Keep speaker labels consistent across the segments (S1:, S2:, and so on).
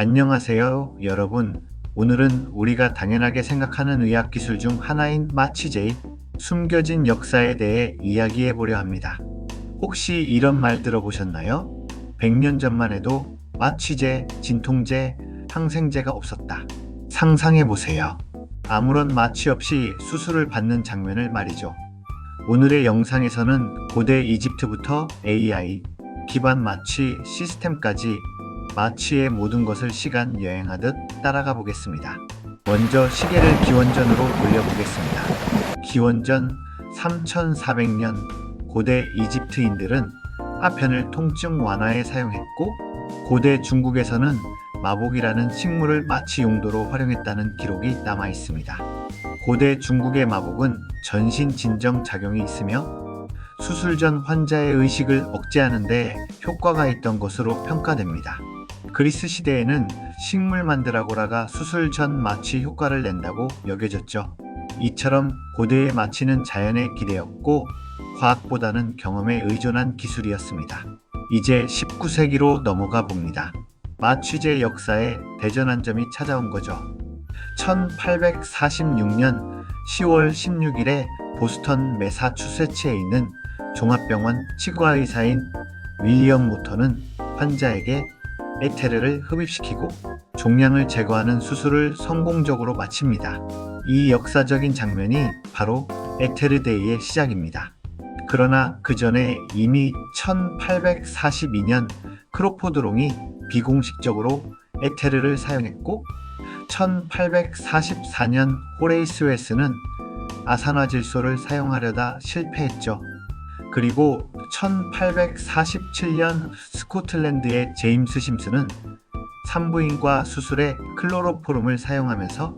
S1: 안녕하세요, 여러분. 오늘은 우리가 당연하게 생각하는 의학 기술 중 하나인 마취제의 숨겨진 역사에 대해 이야기해 보려 합니다. 혹시 이런 말 들어보셨나요? 100년 전만 해도 마취제, 진통제, 항생제가 없었다. 상상해 보세요. 아무런 마취 없이 수술을 받는 장면을 말이죠. 오늘의 영상에서는 고대 이집트부터 AI, 기반 마취 시스템까지 마취의 모든 것을 시간 여행하듯 따라가 보겠습니다. 먼저 시계를 기원전으로 돌려보겠습니다. 기원전 3400년 고대 이집트인들은 파편을 통증 완화에 사용했고 고대 중국에서는 마복이라는 식물을 마취 용도로 활용했다는 기록이 남아 있습니다. 고대 중국의 마복은 전신 진정 작용이 있으며 수술 전 환자의 의식을 억제하는 데 효과가 있던 것으로 평가됩니다. 그리스 시대에는 식물 만드라고라가 수술 전 마취 효과를 낸다고 여겨졌죠. 이처럼 고대의 마취는 자연의 기대였고 과학보다는 경험에 의존한 기술이었습니다. 이제 19세기로 넘어가 봅니다. 마취제 역사에 대전한 점이 찾아온 거죠. 1846년 10월 16일에 보스턴 매사추세츠에 있는 종합병원 치과의사인 윌리엄 모터는 환자에게 에테르를 흡입시키고 종양을 제거하는 수술을 성공적으로 마칩니다. 이 역사적인 장면이 바로 에테르데이의 시작입니다. 그러나 그 전에 이미 1842년 크로포드롱이 비공식적으로 에테르를 사용했고 1844년 호레이스 웨스는 아산화 질소를 사용하려다 실패했죠. 그리고 1847년 스코틀랜드의 제임스 심스는 산부인과 수술에 클로로포름을 사용하면서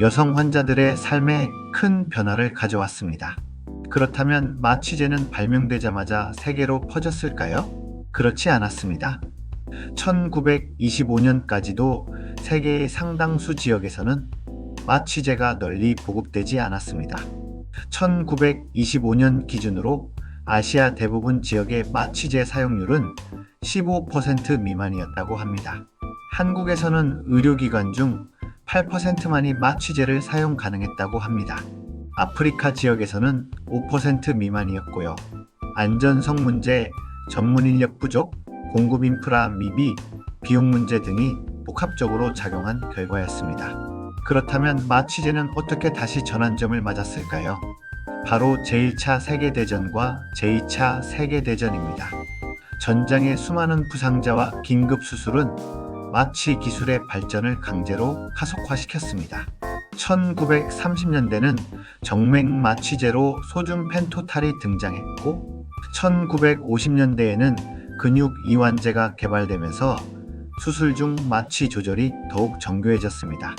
S1: 여성 환자들의 삶에 큰 변화를 가져왔습니다. 그렇다면 마취제는 발명되자마자 세계로 퍼졌을까요? 그렇지 않았습니다. 1925년까지도 세계의 상당수 지역에서는 마취제가 널리 보급되지 않았습니다. 1925년 기준으로 아시아 대부분 지역의 마취제 사용률은 15% 미만이었다고 합니다. 한국에서는 의료기관 중 8%만이 마취제를 사용 가능했다고 합니다. 아프리카 지역에서는 5% 미만이었고요. 안전성 문제, 전문 인력 부족, 공급 인프라 미비, 비용 문제 등이 복합적으로 작용한 결과였습니다. 그렇다면 마취제는 어떻게 다시 전환점을 맞았을까요? 바로 제1차 세계대전과 제2차 세계대전입니다. 전장의 수많은 부상자와 긴급 수술은 마취 기술의 발전을 강제로 가속화시켰습니다. 1930년대는 정맥 마취제로 소중 펜토탈이 등장했고 1950년대에는 근육 이완제가 개발되면서 수술 중 마취 조절이 더욱 정교해졌습니다.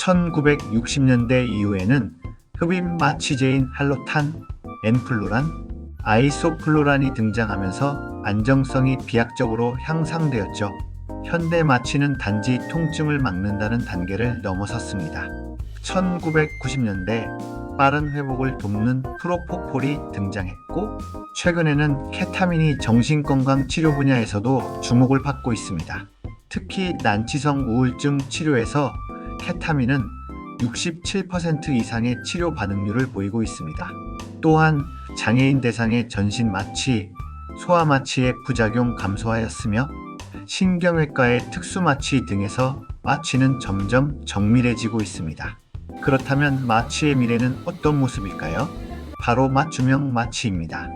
S1: 1960년대 이후에는 흡입 마 취제인 할로탄, 엔플로란, 아이소플로란이 등장하면서 안정성이 비약적으로 향상되었죠. 현대 마취는 단지 통증을 막는다는 단계를 넘어섰습니다. 1990년대 빠른 회복을 돕는 프로포폴이 등장했고 최근에는 케타민이 정신건강 치료 분야에서도 주목을 받고 있습니다. 특히 난치성 우울증 치료에서 케타민은 67% 이상의 치료 반응률을 보이고 있습니다. 또한 장애인 대상의 전신 마취, 소아 마취의 부작용 감소하였으며 신경외과의 특수 마취 등에서 마취는 점점 정밀해지고 있습니다. 그렇다면 마취의 미래는 어떤 모습일까요? 바로 맞춤형 마취입니다.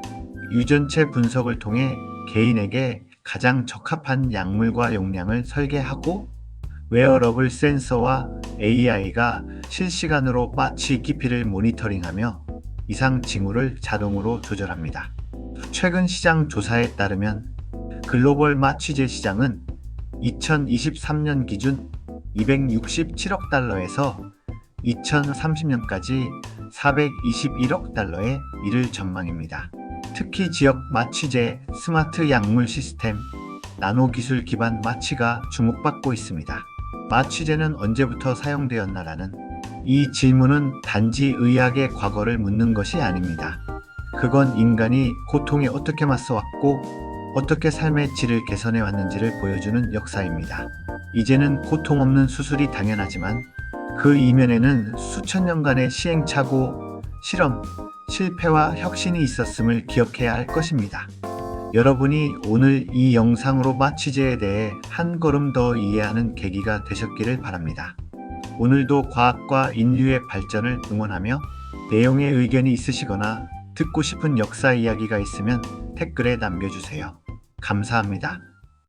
S1: 유전체 분석을 통해 개인에게 가장 적합한 약물과 용량을 설계하고 웨어러블 센서와 AI가 실시간으로 마취 깊이를 모니터링하며 이상 징후를 자동으로 조절합니다. 최근 시장 조사에 따르면 글로벌 마취제 시장은 2023년 기준 267억 달러에서 2030년까지 421억 달러에 이를 전망입니다. 특히 지역 마취제, 스마트 약물 시스템, 나노 기술 기반 마취가 주목받고 있습니다. 마취제는 언제부터 사용되었나라는 이 질문은 단지 의학의 과거를 묻는 것이 아닙니다. 그건 인간이 고통에 어떻게 맞서왔고 어떻게 삶의 질을 개선해 왔는지를 보여주는 역사입니다. 이제는 고통 없는 수술이 당연하지만 그 이면에는 수천 년간의 시행착오, 실험, 실패와 혁신이 있었음을 기억해야 할 것입니다. 여러분이 오늘 이 영상으로 마취제에 대해 한 걸음 더 이해하는 계기가 되셨기를 바랍니다. 오늘도 과학과 인류의 발전을 응원하며 내용에 의견이 있으시거나 듣고 싶은 역사 이야기가 있으면 댓글에 남겨주세요. 감사합니다.